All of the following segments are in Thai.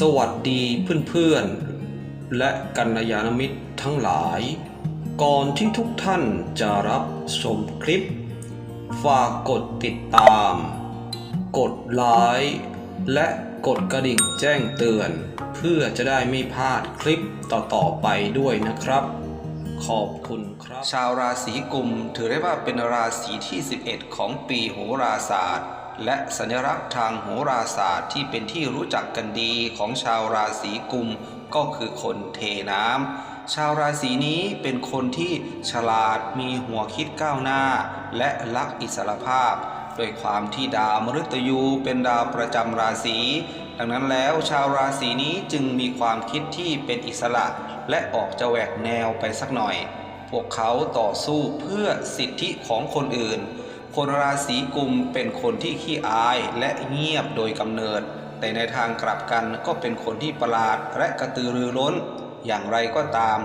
สวัสดีเพื่อนๆ และกัลยาณมิตรทั้งหลาย ก่อนที่ทุกท่านจะรับชมคลิป ฝากกดติดตาม กดไลค์และกดกระดิ่งแจ้งเตือน เพื่อจะได้ไม่พลาดคลิปต่อๆไปด้วยนะครับ ขอบคุณครับ ชาวราศีกุมถือได้ว่าเป็นราศีที่ 11 ของปีโหราศาสตร์ และสัญลักษณ์ทางโหราศาสตร์ที่เป็นที่รู้จักกันดีของชาวราศีกุมก็คือคนเทน้ำ ชาวราศีนี้เป็นคนที่ฉลาดมีหัวคิดก้าวหน้า และรักอิสรภาพ โดยความที่ดาวมฤตยูเป็นดาวประจำราศี ดังนั้นแล้วชาวราศีนี้จึงมีความคิดที่เป็นอิสระ และออกจะแหวกแนวไปสักหน่อย พวกเขาต่อสู้เพื่อสิทธิของคนอื่น คนราศีกุมเป็นคนที่ขี้อายและเงียบโดยกำเนิด แต่ในทางกลับกันก็เป็นคนที่ประหลาดและกระตือรือร้น อย่างไรก็ตาม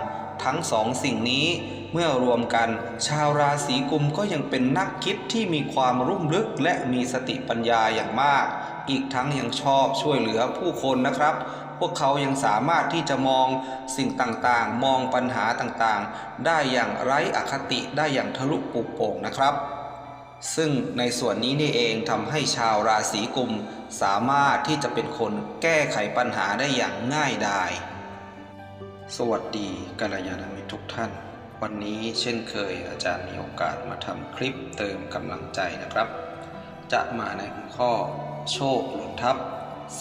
ทั้งสองสิ่งนี้เมื่อรวมกัน ชาวราศีกุมก็ยังเป็นนักคิดที่มีความรุ่มลึกและมีสติปัญญาอย่างมาก อีกทั้งยังชอบช่วยเหลือผู้คนนะครับพวกเขายังสามารถที่จะมองสิ่งต่างๆ มองปัญหาต่างๆ ได้อย่างไร้อคติได้อย่างทะลุปุโป่งนะครับ ซึ่งในส่วนนี้นี่เองทำให้ชาวราศีกุม สามารถที่จะเป็นคนแก้ไขปัญหาได้อย่างง่ายดาย สวัสดีกัลยาณมิตรทุกท่าน วันนี้เช่นเคยอาจารย์มีโอกาสมาทำคลิปเติมกำลังใจนะครับ จะมาในหัวข้อ โชคหล่นทับ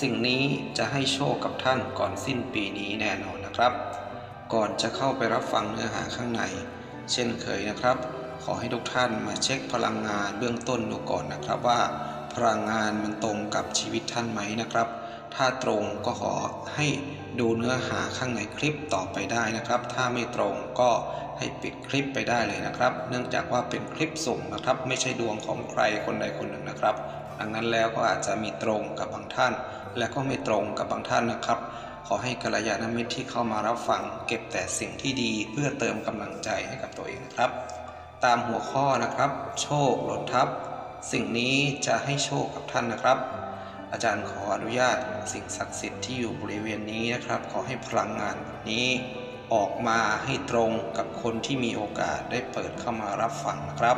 สิ่งนี้จะให้โชคกับท่านก่อนสิ้นปีนี้แน่นอนนะครับ ก่อนจะเข้าไปรับฟังเนื้อหาข้างใน เช่นเคยนะครับ ขอให้ทุกท่านมาเช็คพลังงานเบื้องต้นดูก่อนนะครับว่า พลังงานมันตรงกับชีวิตท่านไหมนะครับ ถ้าตรงก็ขอให้ดูเนื้อหาข้างในคลิปต่อไปได้นะครับ ถ้าไม่ตรงก็ให้ปิดคลิปไปได้เลยนะครับ เนื่องจากว่าเป็นคลิปสุ่มนะครับ ไม่ใช่ดวงของใครคนใดคนหนึ่งนะครับ ดังนั้นแล้วก็อาจจะมีตรงกับบางท่าน และก็ไม่ตรงกับบางท่านนะครับ ขอให้กัลยาณมิตรที่เข้ามารับฟัง เก็บแต่สิ่งที่ดีเพื่อเติมกำลังใจให้กับตัวเองนะครับ ตามหัวข้อนะครับ โชคหล่นทับ สิ่งนี้จะให้โชคกับท่านนะครับ อาจารย์ขออนุญาตสิ่งศักดิ์สิทธิ์ที่อยู่บริเวณนี้นะครับ ขอให้พลังงานนี้ออกมาให้ตรงกับคนที่มีโอกาสได้เปิดเข้ามารับฟังนะครับ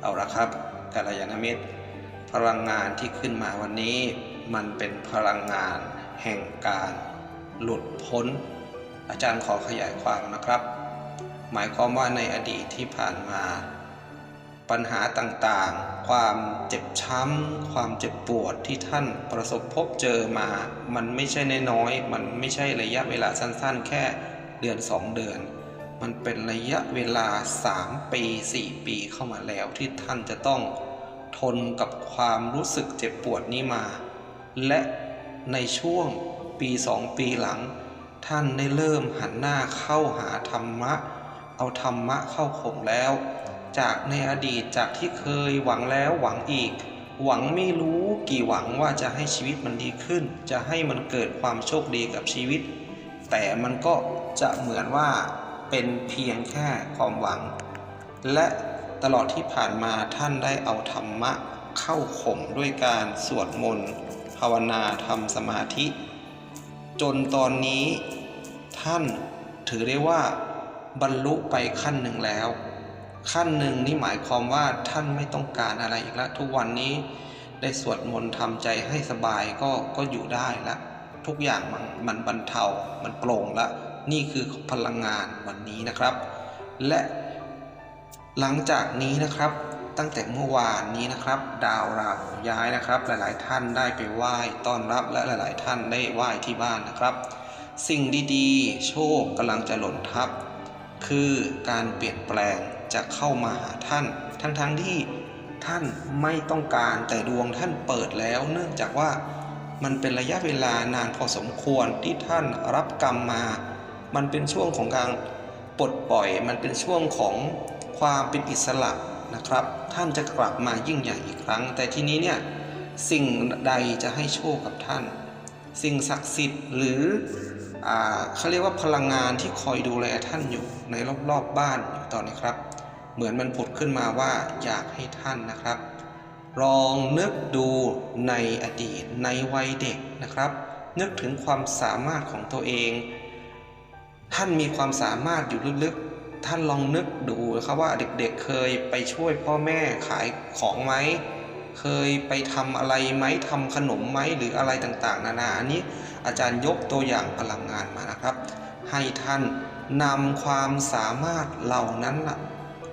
เอาละครับกัลยาณมิตร พลังงานที่ขึ้นมาวันนี้ มันเป็นพลังงานแห่งการหลุดพ้น อาจารย์ขอขยายความนะครับ หมายความว่าในอดีตที่ผ่านมา ปัญหาต่างๆ ความเจ็บช้ำ ความเจ็บปวดที่ท่านประสบพบเจอมา มันไม่ใช่นน้อย มันไม่ใช่ระยะเวลาสั้นๆ แค่เดือน 2 เดือน มันเป็นระยะเวลา 3 ปี 4 ปีเข้ามาแล้วที่ท่านจะต้องทนกับความรู้สึกเจ็บปวดนี้มา และในช่วงปี 2 ปีหลัง ท่านได้เริ่มหันหน้าเข้าหาธรรมะ เอาธรรมะเข้าข่มแล้ว จากในอดีตจากที่เคยหวังแล้วหวังอีก หวังไม่รู้กี่หวังว่าจะให้ชีวิตมันดีขึ้น จะให้มันเกิดความโชคดีกับชีวิต แต่มันก็จะเหมือนว่าเป็นเพียงแค่ความหวัง และตลอดที่ผ่านมาท่านได้เอาธรรมะเข้าข่มด้วยการสวดมนต์ภาวนาทำสมาธิ จนตอนนี้ท่านถือได้ว่า บรรลุไปขั้นหนึ่งแล้ว ขั้นหนึ่งนี่หมายความว่าท่านไม่ต้องการอะไรอีกแล้วทุกวันนี้ได้สวดมนต์ทำใจให้สบายก็ก็อยู่ได้แล้วทุกอย่างมันมันบรรเทา มันโปร่งล้วนี่คือพลังงานวันนี้นะครับ และหลังจากนี้นะครับตั้งแต่เมื่อวานนี้นะครับ ดาวราหูย้ายนะครับ หลายๆ ท่านได้ไปไหว้ต้อนรับและหลาย ๆ ท่านได้ไหว้ที่บ้านนะครับ สิ่งดีๆ โชคกำลังจะหล่นทับ คือการเปลี่ยนแปลงจะเข้ามาหาท่าน ทั้งๆทที่ท่านไม่ต้องการแต่ดวงท่านเปิดแล้ว เนื่องจากว่ามันเป็นระยะเวลานานพอสมควรที่ท่านรับกรรมมา มันเป็นช่วงของการปลดปล่อย มันเป็นช่วงของความเป็นอิสระนะครับ ท่านจะกลับมายิ่งใหญ่อีกครั้ง แต่ทีนี้เนี่ยสิ่งใดจะให้โชคกับท่าน สิ่งศักดิ์สิทธิ์หรือ เขาเรียกว่าพลังงานที่คอยดูแลท่านอยู่ในรอบๆบบ้านอยู่ตอนนี้ครับ เหมือนมันผุดขึ้นมาว่าอยากให้ท่านนะครับ ลองนึกดูในอดีตในวัยเด็กนะครับ นึกถึงความสามารถของตัวเอง ท่านมีความสามารถอยู่ลึกๆ ท่านลองนึกดูครับว่าเด็กๆเคยไปช่วยพ่อแม่ขายของไหม เคยไปทำอะไรไหมทำขนมไหมหรืออะไรต่างๆ นานาอันนี้อาจารย์ยกตัวอย่างพลังงานมานะครับ ให้ท่านนำความสามารถเหล่านั้น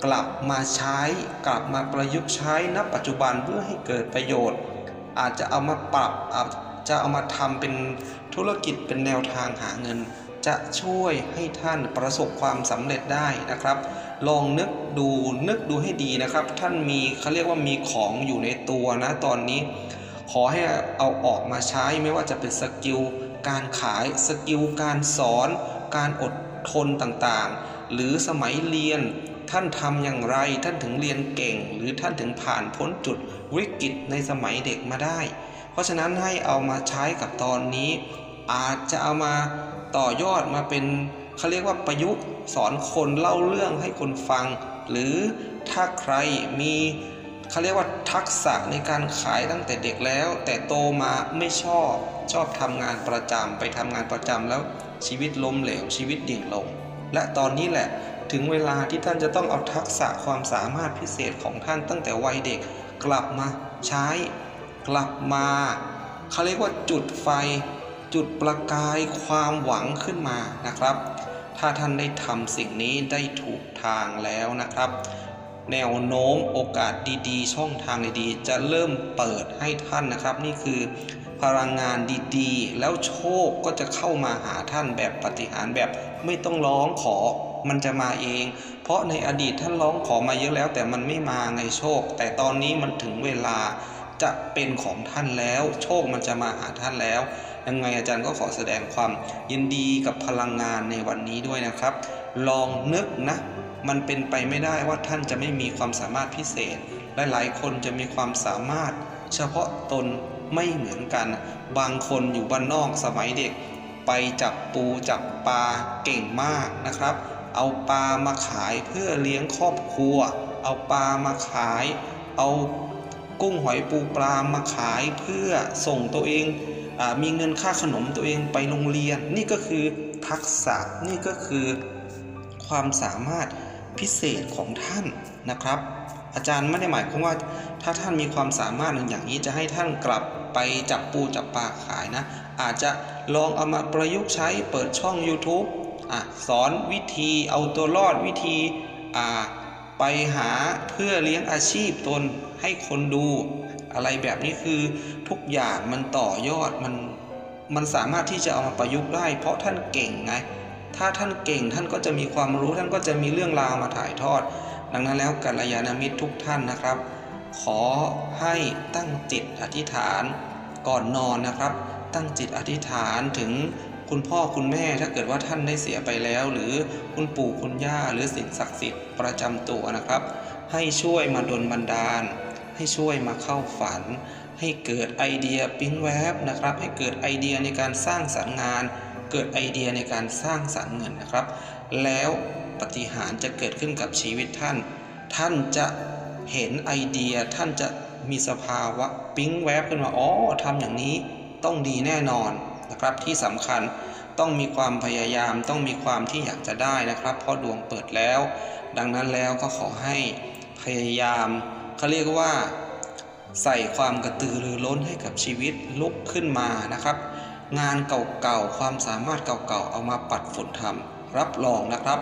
กลับมาใช้กลับมาประยุกต์ใช้ณปัจจุบันเพื่อให้เกิดประโยชน์ อาจจะเอามาปรับอาจจะเอามาทำเป็นธุรกิจเป็นแนวทางหาเงิน จะช่วยให้ท่านประสบความสำเร็จได้นะครับ ลองนึกดูนึกดูให้ดีนะครับ ท่านมีเขาเรียกว่ามีของอยู่ในตัวนะตอนนี้ ขอให้เอาออกมาใช้ไม่ว่าจะเป็นสกิลการขายสกิลการสอน การอดทนต่างๆ หรือสมัยเรียนท่านทำอย่างไรท่านถึงเรียนเก่ง หรือท่านถึงผ่านพ้นจุดวิกฤตในสมัยเด็กมาได้ เพราะฉะนั้นให้เอามาใช้กับตอนนี้ อาจจะเอามาต่อยอดมาเป็น เขาเรียกว่าประยุกต์สอนคนเล่าเรื่องให้คนฟัง หรือถ้าใครมีเขาเรียกว่าทักษะในการขายตั้งแต่เด็กแล้ว แต่โตมาไม่ชอบชอบทำงานประจำไปทำงานประจำแล้วชีวิตล้มเหลวชีวิตดิ่งลง และตอนนี้แหละถึงเวลาที่ท่านจะต้องเอาทักษะความสามารถพิเศษของท่านตั้งแต่วัยเด็กกลับมาใช้ กลับมาเขาเรียกว่าจุดไฟ จุดประกายความหวังขึ้นมานะครับ ถ้าท่านได้ทำสิ่งนี้ได้ถูกทางแล้วนะครับ แนวโน้มโอกาสดีๆ ช่องทางดีๆ จะเริ่มเปิดให้ท่านนะครับ นี่คือพลังงานดีๆ แล้วโชคก็จะเข้ามาหาท่านแบบปฏิหารแบบไม่ต้องร้องขอมันจะมาเอง เพราะในอดีตท่านร้องขอมาเยอะแล้วแต่มันไม่มาไงโชค แต่ตอนนี้มันถึงเวลา จะเป็นของท่านแล้ว โชคมันจะมาหาท่านแล้วยังไงอาจารย์ก็ขอแสดงความยินดีกับพลังงานในวันนี้ด้วยนะครับ ลองนึกนะ มันเป็นไปไม่ได้ว่าท่านจะไม่มีความสามารถพิเศษ หลายๆคนจะมีความสามารถ เฉพาะตนไม่เหมือนกัน บางคนอยู่บ้านนอกสมัยเด็ก ไปจับปูจับปลาเก่งมากนะครับ เอาปลามาขายเพื่อเลี้ยงครอบครัว เอาปลามาขาย เอา กุ้งหอยปูปลามาขายเพื่อส่งตัวเองอมีเงินค่าขนมตัวเองไปโรงเรียน นี่ก็คือทักษะนี่ก็คือความสามารถพิเศษของท่านนะครับ อาจารย์ไม่ได้หมายความว่าถ้าท่านมีความสามารถอย่างนี้จะให้ท่านกลับไปจับปูจับปลาขายนะ อาจจะลองเอามาประยุกต์ใช้เปิดช่อง YouTube อะสอนวิธีเอาตัวรอดวิธีอ่า ไปหาเพื่อเลี้ยงอาชีพตนให้คนดู อะไรแบบนี้คือทุกอย่างมันต่อยอดมันมันสามารถที่จะเอามาประยุกต์ได้ เพราะท่านเก่งไง ถ้าท่านเก่งท่านก็จะมีความรู้ท่านก็จะมีเรื่องราวมาถ่ายทอด ดังนั้นแล้วกัลยาณมิตรทุกท่านนะครับ ขอให้ตั้งจิตอธิษฐานก่อนนอนนะครับ ตั้งจิตอธิษฐานถึง คุณพ่อคุณแม่ถ้าเกิดว่าท่านได้เสียไปแล้ว หรือคุณปู่คุณย่าหรือสิ่งศักดิ์สิทธิ์ประจำตัวนะครับ ให้ช่วยมาดลบันดาล ให้ช่วยมาเข้าฝัน ให้เกิดไอเดียปิ๊งแวบนะครับ ให้เกิดไอเดียในการสร้างสรรค์งาน เกิดไอเดียในการสร้างสรรค์เงินนะครับ แล้วปฏิหารจะเกิดขึ้นกับชีวิตท่าน ท่านจะเห็นไอเดียท่านจะมีสภาวะปิ๊งแวบขึ้นมาอ๋อทำอย่างนี้ต้องดีแน่นอน นะครับที่สำคัญต้องมีความพยายามต้องมีความที่อยากจะได้นะครับ เพราะดวงเปิดแล้ว ดังนั้นแล้วก็ขอให้พยายามเขาเรียกว่าใส่ความกระตือรือร้นให้กับชีวิตลุกขึ้นมานะครับ งานเก่าๆความสามารถเก่าๆเอามาปัดฝุ่นทำรับรองนะครับ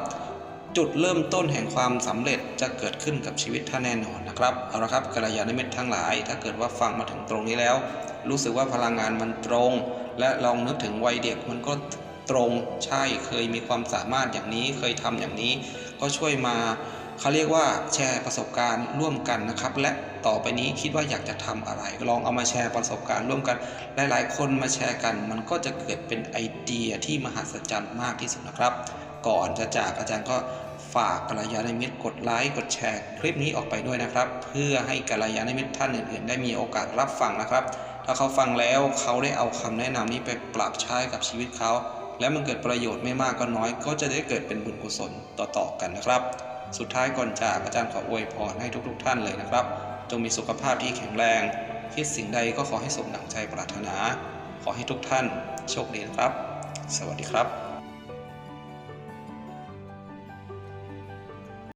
จุดเริ่มต้นแห่งความสำเร็จจะเกิดขึ้นกับชีวิตท่านแน่นอนนะครับเอาละครับกัลยาณมิตรทั้งหลาย ถ้าเกิดว่าฟังมาถึงตรงนี้แล้ว รู้สึกว่าพลังงานมันตรง และลองนึกถึงวัยเด็กมันก็ตรงใช่เคยมีความสามารถอย่างนี้เคยทำอย่างนี้ ก็ช่วยมาเขาเรียกว่าแชร์ประสบการณ์ร่วมกันนะครับ และต่อไปนี้คิดว่าอยากจะทำอะไร ลองเอามาแชร์ประสบการณ์ร่วมกัน หลายๆ คนมาแชร์กัน มันก็จะเกิดเป็นไอเดียที่มหัศจรรย์มากที่สุดนะครับ ก่อนจะจากอาจารย์ก็ฝากกัลยาณมิตรกดไลค์กดแชร์ คลิปนี้ออกไปด้วยนะครับ เพื่อให้กัลยาณมิตรท่านอื่น ๆ ได้มีโอกาสรับฟังนะครับ ถ้าเขาฟังแล้วเขาได้เอาคำแนะนำนี้ไปปรับใช้กับชีวิตเขา แล้วมันเกิดประโยชน์ไม่มากก็น้อย ก็จะได้เกิดเป็นบุญกุศลต่อๆกันนะครับ สุดท้ายก่อนจากอาจารย์ขออวยพรให้ทุกๆ ท่านเลยนะครับ จงมีสุขภาพที่แข็งแรง คิดสิ่งใดก็ขอให้สมดังใจปรารถนา ขอให้ทุกท่านโชคดีนะครับ สวัสดีครับ